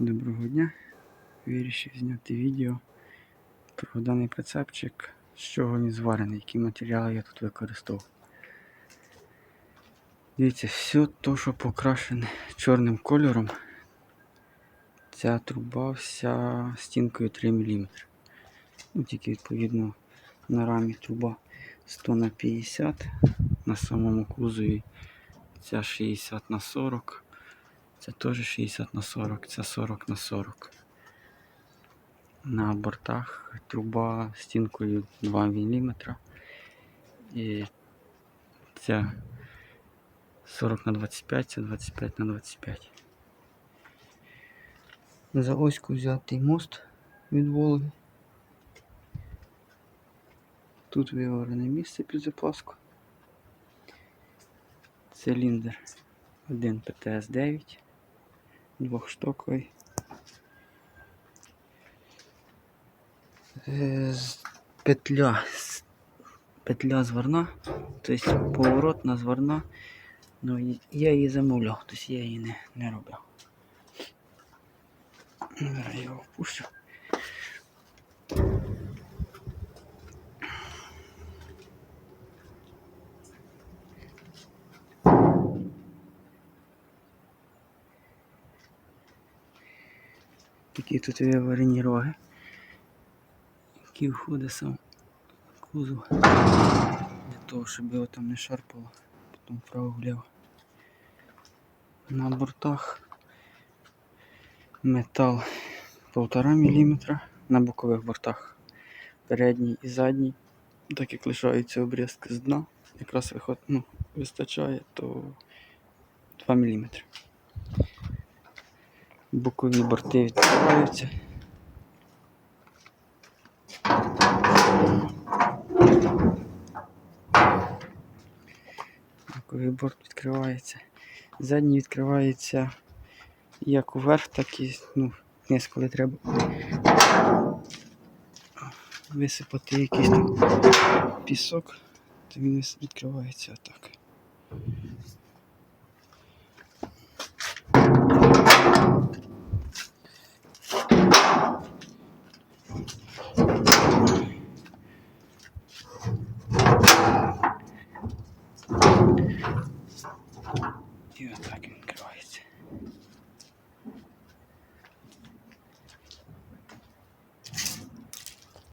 Доброго дня. Вирішив зняти відео про даний прицепчик, з чого він зварений, які матеріали я тут використовував. Дивіться, все то, що покрашене чорним кольором, ця труба вся стінкою 3 мм. Ну, тільки відповідно на рамі труба 100 на 50 на самому кузові ця 60 на 40 це теж 60 на 40, це 40 на 40. На бортах труба стінкою 2 мм. І ця 40 на 25, це 25 на 25. За оську взятий мост від Волги. Тут виварене місце під запаску. Циліндр 1 ПТС 9 двух штукой. Е, петля петля зверна, тобто поворотна зварна Ну, я її замовляв, тобто я її не не робив. Я його опущу. Такі тут виварені роги, які входить сам кузов. Для того, щоб його там не шарпало, потім вправо-вліво. На бортах метал 1,5 мм на бокових бортах. Передній і задній. Так як лишаються обрізки з дна, якраз виход, ну, вистачає, то 2 мм. Бокові борти відкриваються. Боковий борт відкривається. Задній відкривається як уверх, так і ну, вниз, коли треба висипати якийсь там пісок, то він відкривається отак. І отак.